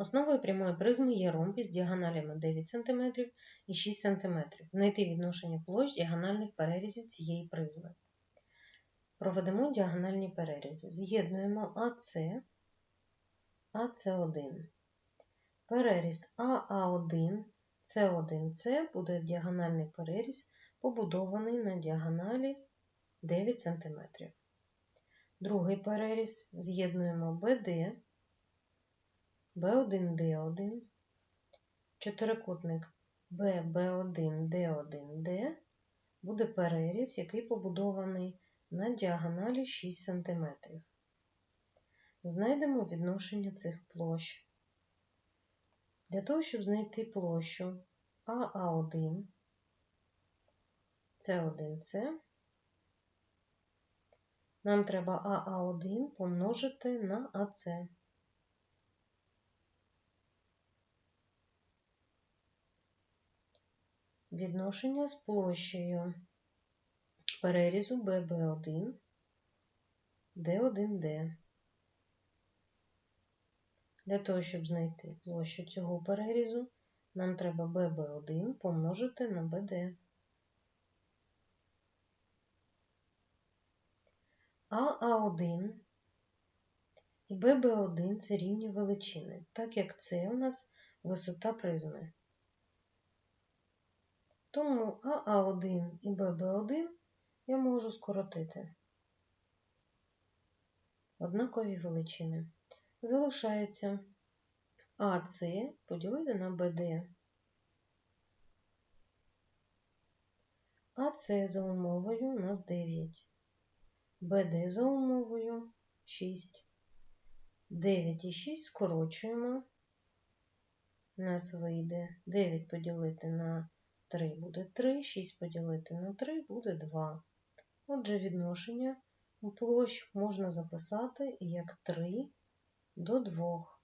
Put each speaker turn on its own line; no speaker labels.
Основою прямої призми є ромб із діагоналями 9 см і 6 см. Знайти відношення площ діагональних перерізів цієї призми. Проведемо діагональні перерізи. З'єднуємо АС, АС1. Переріз АА1, С1С буде діагональний переріз, побудований на діагоналі 9 см. Другий переріз з'єднуємо БД, Б1Д1, чотирикутник ББ1Д1Д буде переріз, який побудований на діагоналі 6 см. Знайдемо відношення цих площ. Для того, щоб знайти площу АА1, С1С, нам треба АА1 помножити на АС. Відношення з площею перерізу ББ1, Д1Д. Для того, щоб знайти площу цього перерізу, нам треба ББ1 помножити на БД. АА1 і ББ1 це рівні величини, так як це у нас висота призми. Тому АА1 і ББ1 я можу скоротити. Однакові величини. Залишається АС поділити на БД. АС за умовою у нас 9. БД за умовою 6. 9 і 6 скорочуємо. У нас вийде 9 поділити на 3 буде 3, 6 поділити на 3 буде 2. Отже, відношення площ можна записати як 3 до 2.